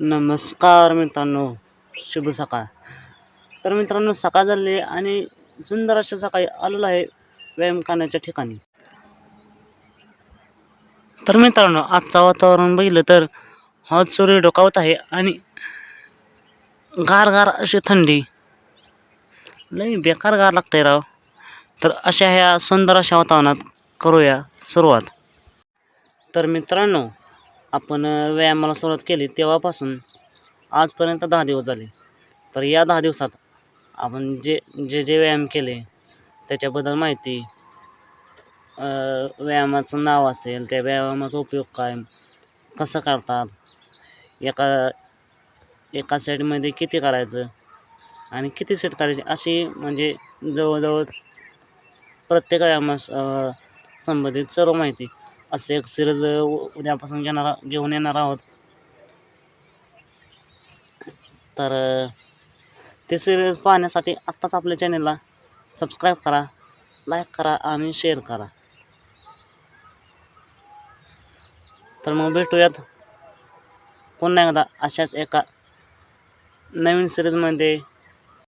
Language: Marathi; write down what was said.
नमस्कार मित्रांनो शुभ सकाळ. तर मित्रांनो सकाळ झाली आणि सुंदर अशा सकाळी आलेलो आहे व्यायाम करण्याच्या ठिकाणी. तर मित्रांनो आजचं वातावरण बघितलं तर हॉट सूर्य डोकावत आहे आणि गार गार अशी थंडी. लई बेकार गार लागतंय राव. तर अशा ह्या सुंदर अशा वातावरणात करूया सुरुवात. तर मित्रांनो आपण व्यायामाला सुरुवात केली तेव्हापासून आजपर्यंत दहा दिवस झाले. तर या दहा दिवसात आपण जे जे जे व्यायाम केले त्याच्याबद्दल माहिती व्यायामाचं नाव असेल त्या व्यायामाचा उपयोग काय कसं करतात एका एका सेटमध्ये किती करायचं आणि किती सेट करायचे अशी म्हणजे जवळजवळ प्रत्येक व्यायामास संबंधित सर्व माहिती असे एक सिरीज उद्यापासून घेणार घेऊन येणार आहोत. तर ते सिरीज पाहण्यासाठी आत्ताच आपल्या चॅनलला सबस्क्राईब करा लाईक करा आणि शेअर करा. तर मग भेटूयात पुन्हा एकदा अशाच एका नवीन सिरीजमध्ये